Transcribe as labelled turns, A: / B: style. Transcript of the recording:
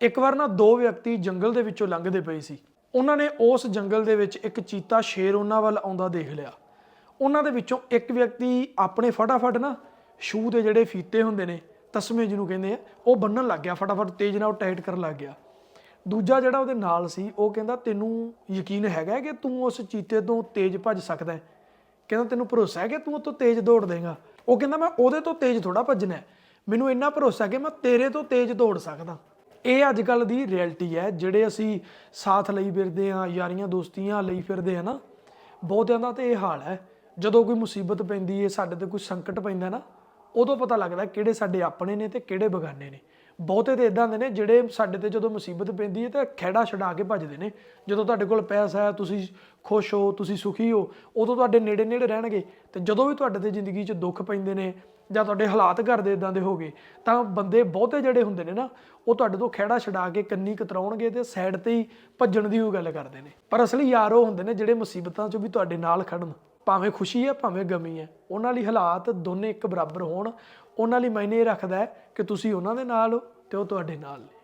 A: ਇੱਕ ਵਾਰ ਨਾ ਦੋ ਵਿਅਕਤੀ ਜੰਗਲ ਦੇ ਵਿੱਚੋਂ ਲੰਘਦੇ ਪਏ ਸੀ। ਉਹਨਾਂ ਨੇ ਉਸ ਜੰਗਲ ਦੇ ਵਿੱਚ ਇੱਕ ਚੀਤਾ ਸ਼ੇਰ ਉਹਨਾਂ ਵੱਲ ਆਉਂਦਾ ਦੇਖ ਲਿਆ। ਉਹਨਾਂ ਦੇ ਵਿੱਚੋਂ ਇੱਕ ਵਿਅਕਤੀ ਆਪਣੇ ਫਟਾਫਟ ਨਾ ਸ਼ੂ ਦੇ ਜਿਹੜੇ ਫੀਤੇ ਹੁੰਦੇ ਨੇ, ਤਸਮੇ ਜਿਹਨੂੰ ਕਹਿੰਦੇ ਆ, ਉਹ ਬੰਨਣ ਲੱਗ ਗਿਆ ਫਟਾਫਟ, ਤੇਜ਼ ਨਾਲ ਉਹ ਟਾਈਟ ਕਰਨ ਲੱਗ ਗਿਆ। ਦੂਜਾ ਜਿਹੜਾ ਉਹਦੇ ਨਾਲ ਸੀ, ਉਹ ਕਹਿੰਦਾ, ਤੈਨੂੰ ਯਕੀਨ ਹੈਗਾ ਕਿ ਤੂੰ ਉਸ ਚੀਤੇ ਤੋਂ ਤੇਜ਼ ਭੱਜ ਸਕਦਾ ਹੈ? ਕਹਿੰਦਾ, ਤੈਨੂੰ ਭਰੋਸਾ ਹੈ ਕਿ ਤੂੰ ਉਹ ਤੋਂ ਤੇਜ਼ ਦੌੜ ਦੇਗਾ? ਉਹ ਕਹਿੰਦਾ, ਮੈਂ ਉਹਦੇ ਤੋਂ ਤੇਜ਼ ਥੋੜਾ ਭੱਜਣਾ ਮੈਨੂੰ ਇੰਨਾ ਭਰੋਸਾ ਹੈ ਕਿ ਮੈਂ ਤੇਰੇ ਤੋਂ ਤੇਜ਼ ਦੌੜ ਸਕਦਾ। ਇਹ ਅੱਜ ਕੱਲ ਦੀ ਰਿਐਲਿਟੀ ਹੈ, ਜਿਹੜੇ ਅਸੀਂ ਸਾਥ ਲਈ ਫਿਰਦੇ ਆ ਯਾਰੀਆਂ ਦੋਸਤੀਆਂ ਲਈ ਫਿਰਦੇ ਆ ਨਾ, ਬਹੁਤਿਆਂ ਦਾ ਤੇ ਇਹ ਹਾਲ ਹੈ, ਜਦੋਂ ਕੋਈ ਮੁਸੀਬਤ ਪੈਂਦੀ ਹੈ, ਸਾਡੇ ਤੇ ਕੋਈ ਸੰਕਟ ਪੈਂਦਾ ਨਾ, ਉਦੋਂ ਪਤਾ ਲੱਗਦਾ ਕਿਹੜੇ ਸਾਡੇ ਆਪਣੇ ਨੇ ਤੇ ਕਿਹੜੇ ਬਗਾਨੇ ਨੇ। ਬਹੁਤੇ ਤੇ ਇਦਾਂ ਦੇ ਨੇ, ਜਿਹੜੇ ਸਾਡੇ ਤੇ ਜਦੋਂ ਮੁਸੀਬਤ ਪੈਂਦੀ ਹੈ ਤਾਂ ਖਹਿੜਾ ਛਡਾ ਕੇ ਭੱਜਦੇ ਨੇ, ਜਦੋਂ ਤੁਹਾਡੇ ਕੋਲ ਪੈਸਾ ਹੈ, ਤੁਸੀਂ ਖੁਸ਼ ਹੋ, ਤੁਸੀਂ ਸੁਖੀ ਹੋ, ਉਦੋਂ ਤੁਹਾਡੇ ਨੇੜੇ ਨੇੜੇ ਰਹਿਣਗੇ। ਤੇ ਜਦੋਂ ਵੀ ਤੁਹਾਡੇ ਤੇ ਜ਼ਿੰਦਗੀ 'ਚ ਦੁੱਖ ਪੈਂਦੇ ਨੇ ਜਾਂ ਤੁਹਾਡੇ ਹਾਲਾਤ ਘਰ ਦੇ ਇਦਾਂ ਦੇ ਹੋ ਗਏ, ਤਾਂ ਬੰਦੇ ਬਹੁਤੇ ਜਿਹੜੇ ਹੁੰਦੇ ਨੇ ਨਾ, ਉਹ ਤੁਹਾਡੇ ਤੋਂ ਖਹਿੜਾ ਛਡਾ ਕੇ ਕੰਨੀ ਕਤਰਾਉਣਗੇ ਤੇ ਸਾਈਡ ਤੇ ਹੀ ਭੱਜਣ ਦੀ ਉਹ ਗੱਲ ਕਰਦੇ ਨੇ। ਪਰ ਅਸਲੀ ਯਾਰ ਉਹ ਹੁੰਦੇ ਨੇ ਜਿਹੜੇ ਮੁਸੀਬਤਾਂ 'ਚ ਵੀ ਤੁਹਾਡੇ ਨਾਲ ਖੜਨ। ਭਾਵੇਂ ਖੁਸ਼ੀ ਹੈ, ਭਾਵੇਂ ਗਮੀ ਹੈ, ਉਹਨਾਂ ਲਈ ਹਾਲਾਤ ਦੋਨੇ ਇੱਕ ਬਰਾਬਰ ਹੋਣ। ਉਹਨਾਂ ਲਈ ਮਾਇਨੇ ਇਹ ਰੱਖਦਾ ਕਿ ਤੁਸੀਂ ਉਹਨਾਂ ਦੇ ਨਾਲ ਹੋ ਤੇ ਉਹ ਤੁਹਾਡੇ ਨਾਲ ਨੇ।